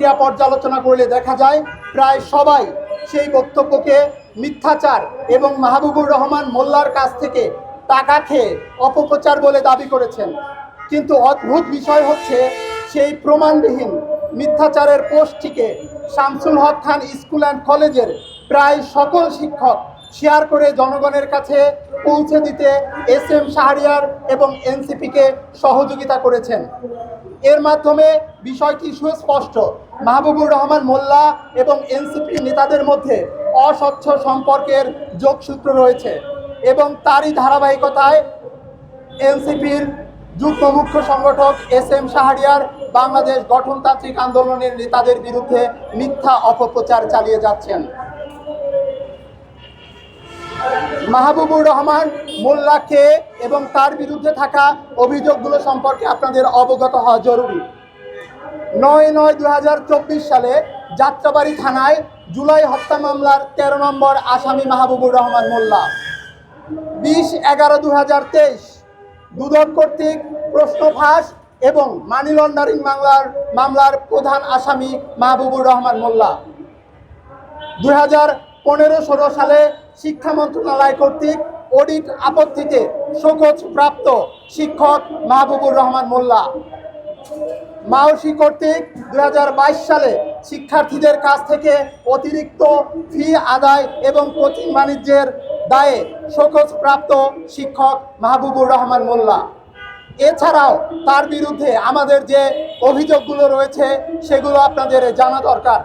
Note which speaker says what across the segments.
Speaker 1: ক্রিয়া পর্যালোচনা করলে দেখা যায় প্রায় সবাই সেই বক্তব্যকে মিথ্যাচার এবং মাহবুবুর রহমান মোল্লার কাছ থেকে টাকা খেয়ে অপপ্রচার বলে দাবি করেছেন। কিন্তু অদ্ভুত বিষয় হচ্ছে সেই প্রমাণবিহীন মিথ্যাচারের পোস্টটিকে শামসুল হক খান স্কুল অ্যান্ড কলেজের প্রায় সকল শিক্ষক শেয়ার করে জনগণের কাছে পৌঁছে দিতে এস এম শাহরিয়ার এবং এনসিপিকে সহযোগিতা করেছেন। এর মাধ্যমে বিষয়টি সুস্পষ্ট। মাহবুবুর রহমান মোল্লা এবং এনসিপি নেতাদের মধ্যে অস্বচ্ছ সম্পর্কের যোগসূত্র রয়েছে এবং তারই ধারাবাহিকতায় এনসিপির যুগ্ম মুখ্য সংগঠক এস এম শাহরিয়ার বাংলাদেশ গঠনতান্ত্রিক আন্দোলনের নেতাদের বিরুদ্ধে মিথ্যা অপপ্রচার চালিয়ে যাচ্ছেন। মাহবুবুর রহমান মোল্লাকে এবং তার বিরুদ্ধে থাকা অভিযোগগুলো সম্পর্কে আপনাদের অবগত হওয়া জরুরি। নয় নয় দু সালে যাত্রাবাড়ি থানায় জুলাই হত্যা মামলার তেরো নম্বর আসামি মাহবুবুর রহমান মোল্লা। বিশ এগারো দু হাজার তেইশ দুদক কর্তৃক প্রশ্ন ফাঁস এবং মানি লন্ডারিং মামলার মামলার প্রধান আসামি মাহবুবুর রহমান মোল্লা। দুই হাজার পনেরো ষোলো সালে শিক্ষা মন্ত্রণালয় কর্তৃক অডিট আপত্তিতে শোকজ প্রাপ্ত শিক্ষক মাহবুবুর রহমান মোল্লা। মাওসি কর্তৃক দু হাজার বাইশ সালে শিক্ষার্থীদের কাছ থেকে অতিরিক্ত ফি আদায় এবং কোচিং বাণিজ্যের দায়ে শোকজ প্রাপ্ত শিক্ষক মাহবুবুর রহমান মোল্লা। এছাড়াও তার বিরুদ্ধে আমাদের যে অভিযোগগুলো রয়েছে, সেগুলো আপনাদের জানা দরকার।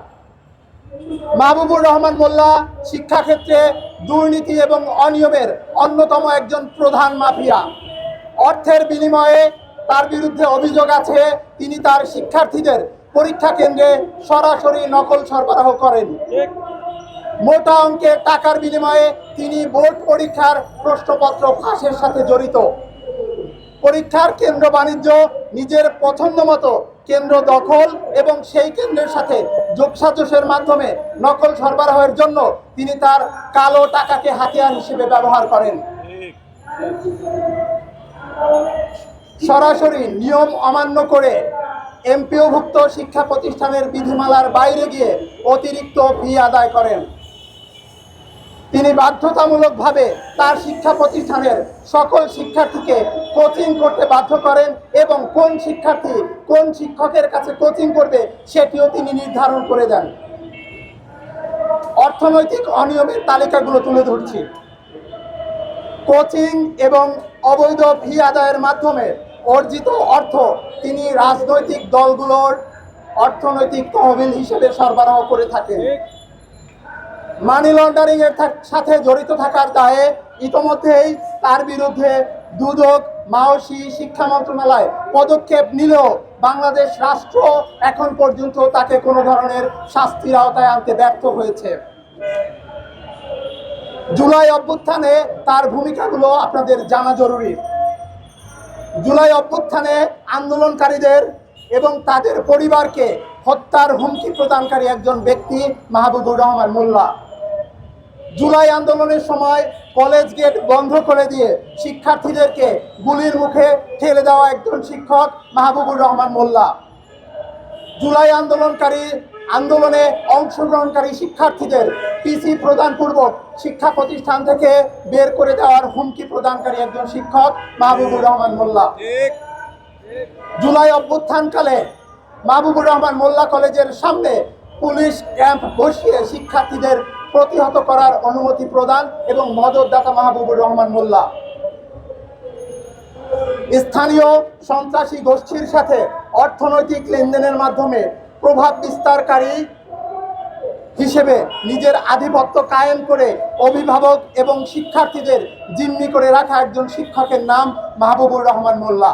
Speaker 1: মাহবুবুর রহমান মোল্লা শিক্ষাক্ষেত্রে দুর্নীতি এবং অনিয়মের অন্যতম একজন প্রধান মাফিয়া। অর্থের বিনিময়ে তার বিরুদ্ধে অভিযোগ আছে, তিনি তার শিক্ষার্থীদের পরীক্ষা কেন্দ্রে সরাসরি নকল সরবরাহ করেন। মোটা অঙ্কের টাকার বিনিময়ে তিনি বোর্ড পরীক্ষার প্রশ্নপত্র ফাঁসের সাথে জড়িত। পরীক্ষার কেন্দ্র বাণিজ্য নিজের পছন্দ মতো কেন্দ্র দখল এবং সেই কেন্দ্রের সাথে যোগসাজসের মাধ্যমে নকল সরবরাহের জন্য তিনি তার কালো টাকাকে হাতিয়ার হিসেবে ব্যবহার করেন। সরাসরি নিয়ম অমান্য করে এমপিওভুক্ত শিক্ষা প্রতিষ্ঠানের বিধিমালার বাইরে গিয়ে অতিরিক্ত ফি আদায় করেন। তিনি বাধ্যতামূলকভাবে তার শিক্ষা প্রতিষ্ঠানের সকল শিক্ষার্থীকে কোচিং করতে বাধ্য করেন এবং কোন শিক্ষার্থী কোন শিক্ষকের কাছে কোচিং করবে সেটিও তিনি নির্ধারণ করে দেন। অর্থনৈতিক অনিয়মের তালিকাগুলো তুলে ধরছি। কোচিং এবং অবৈধ ফি আদায়ের মাধ্যমে অর্জিত অর্থ তিনি রাজনৈতিক দলগুলোর অর্থনৈতিক তহবিল হিসেবে সরবরাহ করে থাকেন। মানি লন্ডারিং এর সাথে জড়িত থাকার দায়ে ইতোমধ্যেই তার বিরুদ্ধে দুদক মাওসি শিক্ষা মন্ত্রণালয় পদক্ষেপ নিলেও বাংলাদেশ রাষ্ট্র এখন পর্যন্ত তাকে কোনো ধরনের শাস্তির আওতায় আনতে ব্যর্থ হয়েছে। জুলাই অভ্যুত্থানে তার ভূমিকাগুলো আপনাদের জানা জরুরি। জুলাই অভ্যুত্থানে আন্দোলনকারীদের এবং তাদের পরিবারকে হত্যার হুমকি প্রদানকারী একজন ব্যক্তি মাহবুবুর রহমান মোল্লা। জুলাই আন্দোলনের সময় কলেজ গেট বন্ধ করে দিয়ে শিক্ষার্থীদেরকে গুলির মুখে ঠেলে দেওয়া একজন শিক্ষক মাহবুবুর রহমান মোল্লা। জুলাই আন্দোলনকারী আন্দোলনে অংশগ্রহণকারী শিক্ষার্থীদের পিসি প্রদানপূর্বক শিক্ষা প্রতিষ্ঠান থেকে বের করে দেওয়ার হুমকি প্রদানকারী একজন শিক্ষক মাহবুবুর রহমান মোল্লা। জুলাই অভ্যুত্থানকালে মাহবুবুর রহমান মোল্লা কলেজের সামনে পুলিশ ক্যাম্প বসিয়ে শিক্ষার্থীদের প্রতিহত করার অনুমতি প্রদান এবং মদতদাতা মাহবুবুর রহমান মোল্লা। স্থানীয় সন্ত্রাসী গোষ্ঠীর সাথে অর্থনৈতিক লেনদেনের মাধ্যমে প্রভাব বিস্তারকারী হিসেবে নিজের আধিপত্য কায়েম করে অভিভাবক এবং শিক্ষার্থীদের জিম্মি করে রাখা একজন শিক্ষকের নাম মাহবুবুর রহমান মোল্লা।